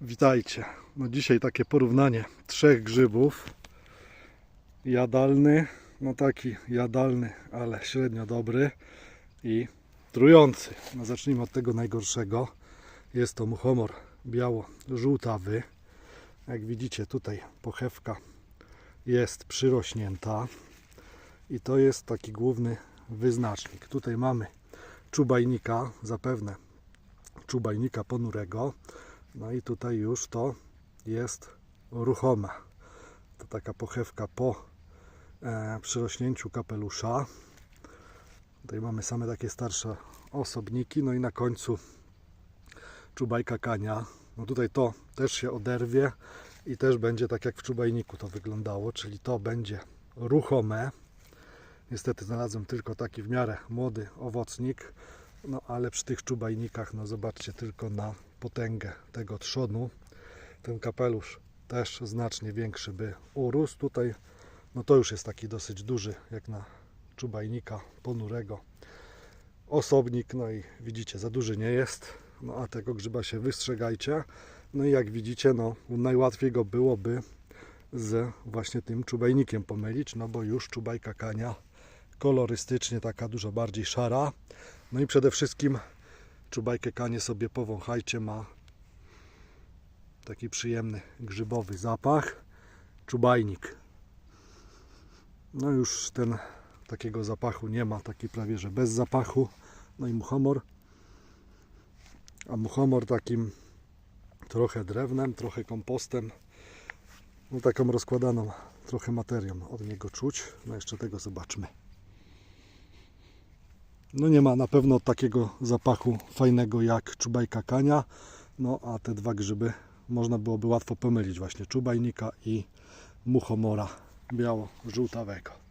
Witajcie. No dzisiaj takie porównanie trzech grzybów. Jadalny, no taki jadalny, ale średnio dobry i trujący. No zacznijmy od tego najgorszego. Jest to muchomor biało-żółtawy. Jak widzicie tutaj pochewka jest przyrośnięta i to jest taki główny wyznacznik. Tutaj mamy czubajnika, zapewne czubajnika ponurego. No i tutaj już to jest ruchome. To taka pochewka po e, przyrośnięciu kapelusza. Tutaj mamy same takie starsze osobniki. No i na końcu czubajka kania. No tutaj to też się oderwie i też będzie tak jak w czubajniku to wyglądało, czyli to będzie ruchome. Niestety znalazłem tylko taki w miarę młody owocnik. No ale przy tych czubajnikach, no zobaczcie tylko na potęgę tego trzonu. Ten kapelusz też znacznie większy by urósł. Tutaj no to już jest taki dosyć duży, jak na czubajnika ponurego. Osobnik, no i widzicie, za duży nie jest. No a tego grzyba się wystrzegajcie. No i jak widzicie, no najłatwiej go byłoby z właśnie tym czubajnikiem pomylić, no bo już czubajka kania kolorystycznie taka dużo bardziej szara. No i przede wszystkim czubajkę kanie sobie powąchajcie, ma taki przyjemny grzybowy zapach. Czubajnik. No już ten takiego zapachu nie ma, taki prawie że bez zapachu. No i muchomor. A muchomor takim trochę drewnem, trochę kompostem. No taką rozkładaną trochę materią od niego czuć. No jeszcze tego zobaczmy. No nie ma na pewno takiego zapachu fajnego jak czubajka kania. No a te dwa grzyby można byłoby łatwo pomylić właśnie czubajnika i muchomora biało-żółtawego.